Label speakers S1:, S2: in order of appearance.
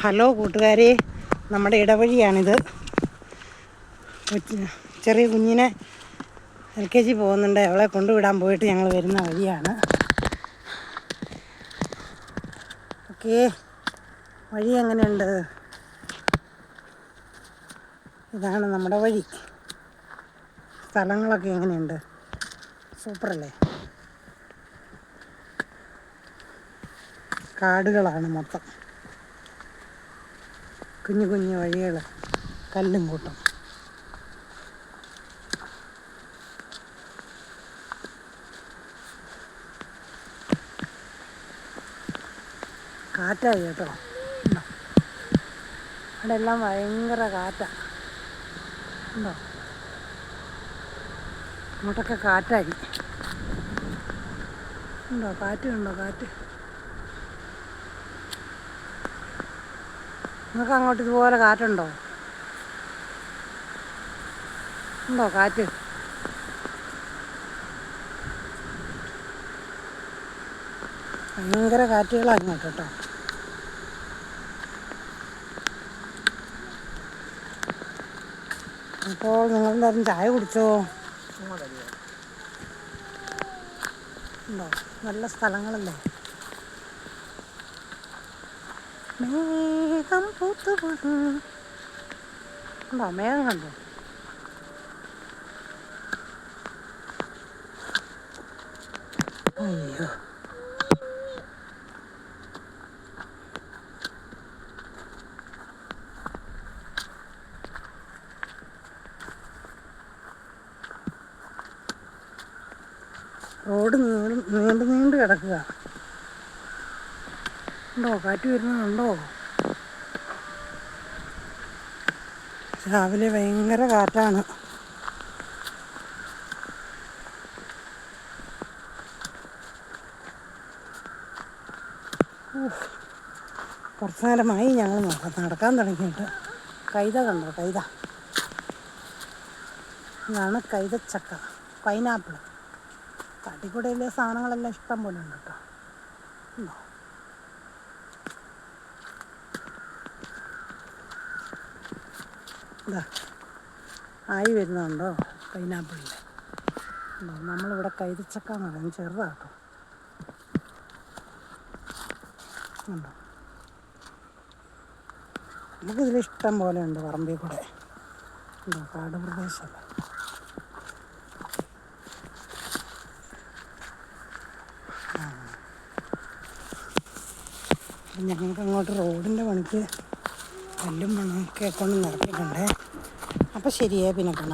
S1: Hello കൂട്ടുകാരെ നമ്മുടെ ഇടവഴിയാണിത്. ചെറിയ കുഞ്ഞിനെ എൽ കെ ജി പോകുന്നുണ്ട്. അവളെ കൊണ്ടുവിടാൻ പോയിട്ട് ഞങ്ങൾ വരുന്ന വഴിയാണ്. ഓക്കെ. വഴി എങ്ങനെയുണ്ട്? ഇതാണ് നമ്മുടെ വഴി. സ്ഥലങ്ങളൊക്കെ എങ്ങനെയുണ്ട്? സൂപ്പറല്ലേ? കാടുകളാണ് മൊത്തം. കുഞ്ഞു കുഞ്ഞു വഴികൾ കല്ലും കൂട്ടും. കാറ്റായി കേട്ടോ. അവിടെ എല്ലാം ഭയങ്കര കാറ്റാ. ഉണ്ടോ? അങ്ങോട്ടൊക്കെ കാറ്റായി ഉണ്ടോ? കാറ്റ് കണ്ടോ? കാറ്റ്. നിങ്ങൾക്ക് അങ്ങോട്ട് ഇതുപോലെ കാറ്റുണ്ടോ? ഉണ്ടോ കാറ്റ്? ഭയങ്കര കാറ്റുകളാണ് ഇങ്ങോട്ട് കേട്ടോ. അപ്പോൾ നിങ്ങളെല്ലാവരും ചായ കുടിച്ചോ? ഉണ്ടോ? നല്ല സ്ഥലങ്ങളല്ലേ? മേഘം പൂത്തു വീണു. ഉണ്ടോ? മേഘം കണ്ടോ? അയ്യോ. റോഡ് നീണ്ടു നീണ്ടു കിടക്കുക. ഉണ്ടോ? കാറ്റ് വരുന്നുണ്ടോ? രാവിലെ ഭയങ്കര കാറ്റാണ്. കുറച്ച് നേരമായി ഞങ്ങൾ നോക്കാം നടക്കാൻ തുടങ്ങിയിട്ട്. കൈത കണ്ടോ? കൈത. ഇതാണ് കൈതച്ചക്ക. പൈനാപ്പിൾ കാട്ടിക്കൂടയിലെ സാധനങ്ങളെല്ലാം ഇഷ്ടം പോലെ ഉണ്ട് കേട്ടോ. ഉണ്ടോ? ആയി വരുന്നുണ്ടോ പൈനാപ്പിളിൽ നമ്മളിവിടെ കൈതച്ചക്ക എന്ന് പറയും ചെറുതാട്ടോ നമുക്കിതിൽ ഇഷ്ടം പോലെ ഉണ്ട് പറമ്പിൽ കൂടെ. ഉണ്ടോ കാട് പ്രദേശം. ഞങ്ങൾക്ക് അങ്ങോട്ട് റോഡിന്റെ പണിക്ക് കല്ലും മണ്ണൊക്കെ കൊണ്ട് നിറക്കിയിട്ടുണ്ടേ അപ്പം ശരിയേ പിന്നെ കാണാം.